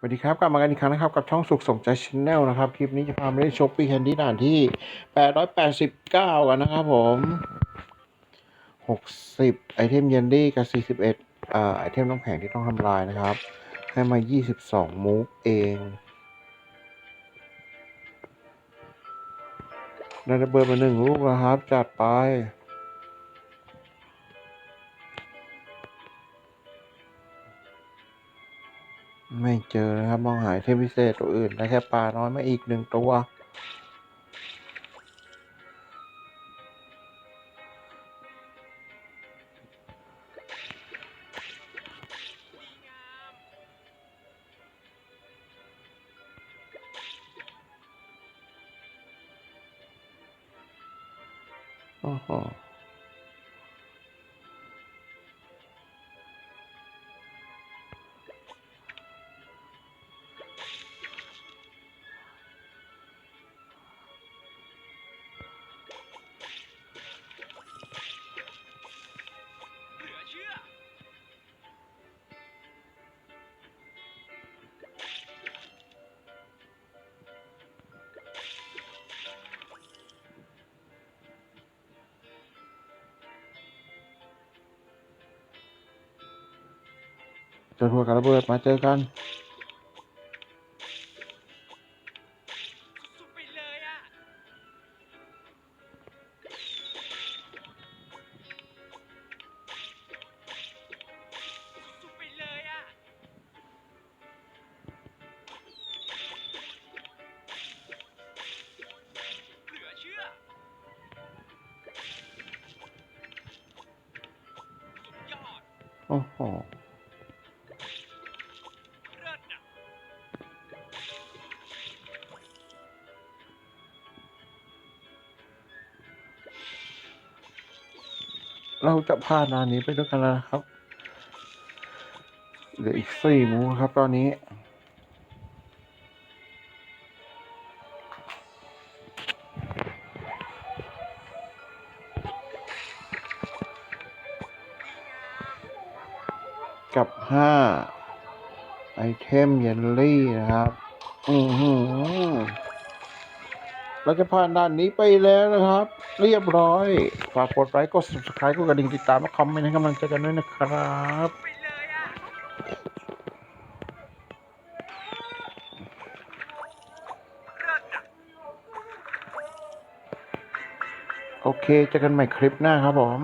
สวัสดีครับกลับมากันอีกครั้งนะครับ กับช่องสุขสมใจชแนลนะครับ คลิปนี้จะพามาเล่นช็อปปี้แคนดี้ด่านที่ 889 กันนะครับผม 60 ไอเทมเยนดี้กับ 41อ่าไอเทมน้องแผงที่ต้องทำลายนะครับ ให้มา 22 มูฟเอง ได้ระเบิดมาหนึ่งลูกแล้วครับ จัดไป ไม่เจอนะครับมองหาไอเทพิเศษตัวอื่นได้แค่ปลาน้อยมาอีกหนึ่งตัวอ้โห จนหัวกับระเบิดมาเจอกันสุดๆไเราจะผ่านด่านนี้ไปด้วยกันแล้วนะครับเหลืออีกสี่มูครับตอนนี้ กับห้าไอเทมเยลลี่นะครับ อือหือ เราจะผ่านด่านนี้ไปแล้วนะครับ เรียบร้อยฝากกดไลค์กด subscribe กดกระดิ่งติดตามและคอมเมนต์ให้กำลังใจกันด้วยนะครับโอเคเจอกันใหม่คลิปหน้าครับผม